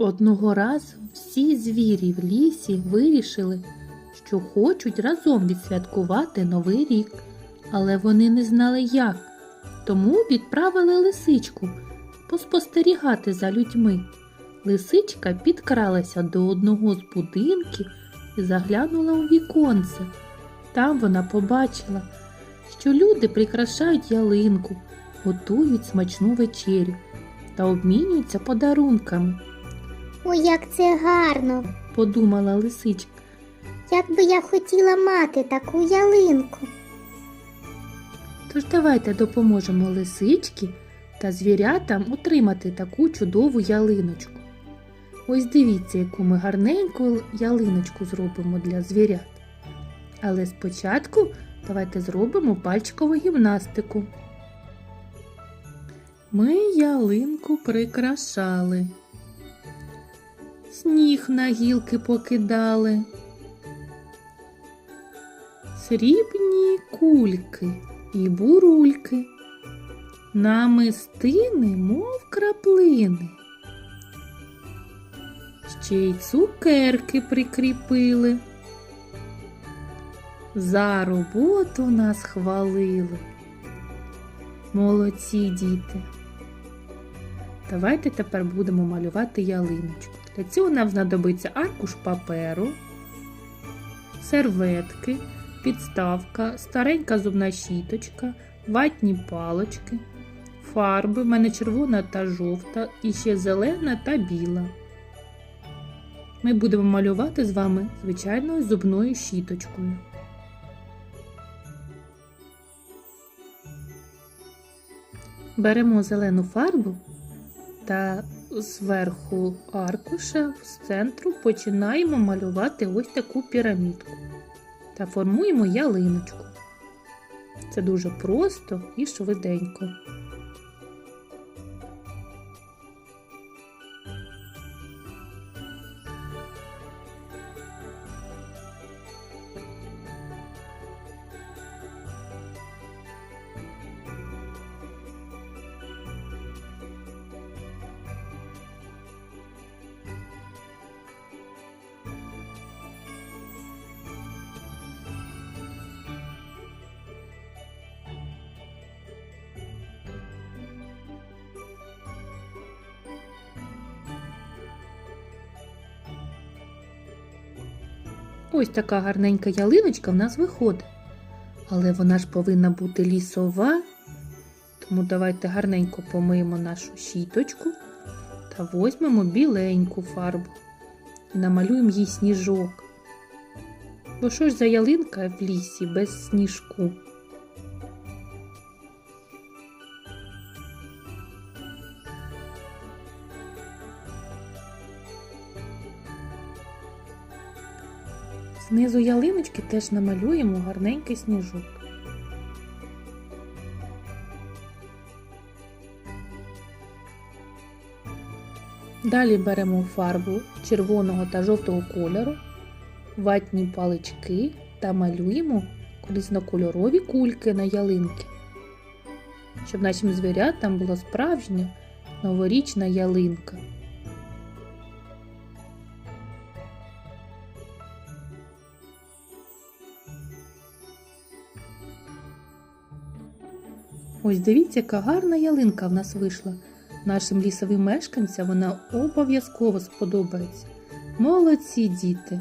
Одного разу всі звірі в лісі вирішили, що хочуть разом відсвяткувати Новий рік, але вони не знали як. Тому відправили лисичку поспостерігати за людьми. Лисичка підкралася до одного з будинків і заглянула у віконце. Там вона побачила, що люди прикрашають ялинку, готують смачну вечерю та обмінюються подарунками, Ой, як це гарно! подумала лисичка. Як би я хотіла мати таку ялинку. Тож давайте допоможемо лисичці та звірятам отримати таку чудову ялиночку. Ось дивіться, яку ми гарненьку ялиночку зробимо для звірят. Але спочатку давайте зробимо пальчикову гімнастику. Ми ялинку прикрашали. Сніг на гілки покидали. Срібні кульки і бурульки, намистини, мов краплини. Ще й цукерки прикріпили. За роботу нас хвалили. Молодці діти. Давайте тепер будемо малювати ялиночку. Для цього нам знадобиться аркуш паперу, серветки, підставка, старенька зубна щіточка, ватні палочки, фарби, в мене червона та жовта, і ще зелена та біла. Ми будемо малювати з вами звичайною зубною щіточкою. Беремо зелену фарбу та зверху аркуша з центру починаємо малювати ось таку пірамідку та формуємо ялиночку. Це дуже просто і швиденько. Ось така гарненька ялиночка в нас виходить. Але вона ж повинна бути лісова. Тому давайте гарненько помиємо нашу щіточку та возьмемо біленьку фарбу і намалюємо їй сніжок. Бо що ж за ялинка в лісі без сніжку? Знизу ялиночки теж намалюємо гарненький сніжок. Далі беремо фарбу червоного та жовтого кольору, ватні палички та малюємо різнокольорові кульки на ялинки, щоб нашим звірятам була справжня новорічна ялинка. Ось дивіться, яка гарна ялинка в нас вийшла. Нашим лісовим мешканцям вона обов'язково сподобається. Молодці діти!